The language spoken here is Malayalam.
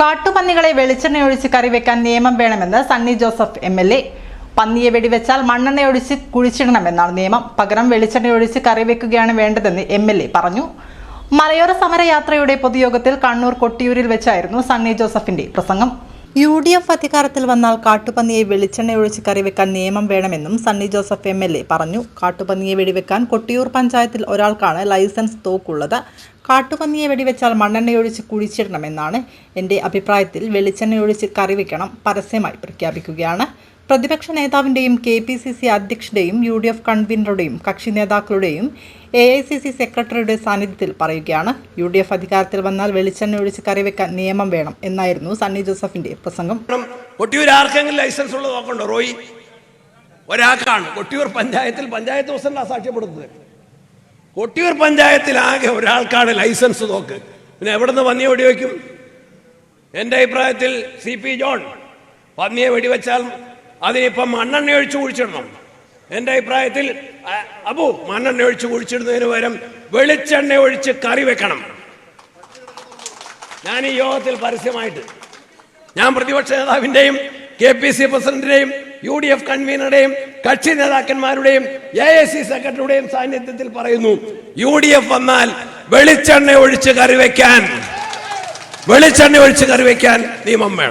കാട്ടുപന്നികളെ വെളിച്ചെണ്ണയൊഴിച്ച് കറിവെക്കാൻ നിയമം വേണമെന്ന് Sunny Joseph M L A. പന്നിയെ വെടിവെച്ചാൽ മണ്ണെണ്ണയൊഴിച്ച് കുഴിച്ചിടണമെന്നാണ് നിയമം. പകരം വെളിച്ചെണ്ണയൊഴിച്ച് കറിവെക്കുകയാണ് വേണ്ടതെന്ന് എം എൽ എ പറഞ്ഞു. മലയോര സമരയാത്രയുടെ പൊതുയോഗത്തിൽ കണ്ണൂർ കൊട്ടിയൂരിൽ വെച്ചായിരുന്നു സണ്ണി ജോസഫിന്റെ പ്രസംഗം. യു ഡി എഫ് അധികാരത്തിൽ വന്നാൽ കാട്ടുപന്നിയെ വെളിച്ചെണ്ണ ഒഴിച്ച് കറിവെക്കാൻ നിയമം വേണമെന്നും Sunny Joseph M L A പറഞ്ഞു. കാട്ടുപന്നിയെ വെടിവെക്കാൻ കൊട്ടിയൂർ പഞ്ചായത്തിൽ ഒരാൾക്കാണ് ലൈസൻസ് തോക്കുള്ളത്. കാട്ടുപന്നിയെ വെടിവെച്ചാൽ മണ്ണെണ്ണയൊഴിച്ച് കുഴിച്ചിടണമെന്നാണ് എന്റെ അഭിപ്രായത്തിൽ വെളിച്ചെണ്ണയൊഴിച്ച് കറിവെക്കണം പരസ്യമായി പ്രഖ്യാപിക്കുകയാണ്. പ്രതിപക്ഷ നേതാവിന്റെയും കെ പി സി സി അധ്യക്ഷന്റെയും യു ഡി എഫ് കൺവീനറുടെയും കക്ഷി നേതാക്കളുടെയും എ ഐ സി സി സെക്രട്ടറിയുടെ സാന്നിധ്യത്തിൽ പറയുകയാണ് യു ഡി എഫ് അധികാരത്തിൽ വന്നാൽ വെളിച്ചെണ്ണ ഒഴിച്ച് കറിവെക്കാൻ നിയമം വേണം എന്നായിരുന്നു സണ്ണി ജോസഫിന്റെ പ്രസംഗം. കൊട്ടിയൂർ ആർക്കെങ്കിലും ലൈസൻസ് ഉള്ളത് നോക്കണ്ടോ റോയി? ഒരാൾക്കാണ്. കൊട്ടിയൂർ പഞ്ചായത്തിൽ പഞ്ചായത്ത് പ്രസിഡന്റ് സാക്ഷ്യപ്പെടുത്തുന്നത് കൊട്ടിയൂർ പഞ്ചായത്തിൽ ആകെ ഒരാൾക്കാണ് ലൈസൻസ് നോക്ക്. പിന്നെ എവിടെ നിന്ന് പന്നിയെ വെടിവെക്കും? എന്റെ അഭിപ്രായത്തിൽ സി പി ജോൺ പന്നിയെ വെടിവെച്ചാൽ അതിനിപ്പം മണ്ണെണ്ണ ഒഴിച്ച് കുഴിച്ചിടണം. എന്റെ അഭിപ്രായത്തിൽ അബു മണ്ണെണ്ണ ഒഴിച്ച് കുഴിച്ചിടുന്നതിന് പകരം വെളിച്ചെണ്ണ ഒഴിച്ച് കറി വെക്കണം. ഞാൻ ഈ യോഗത്തിൽ പരസ്യമായിട്ട് ഞാൻ പ്രതിപക്ഷ നേതാവിന്റെയും കെ പി സി പ്രസിഡന്റിന്റെയും യു ഡി എഫ് കൺവീനറുടെയും കക്ഷി നേതാക്കന്മാരുടെയും എ ഐ സി സെക്രട്ടറിയുടെയും സാന്നിധ്യത്തിൽ പറയുന്നു യു ഡി എഫ് വന്നാൽ വെളിച്ചെണ്ണ ഒഴിച്ച് കറി വെക്കാൻ വെളിച്ചെണ്ണ ഒഴിച്ച് കറി വെക്കാൻ നിയമം വേണം.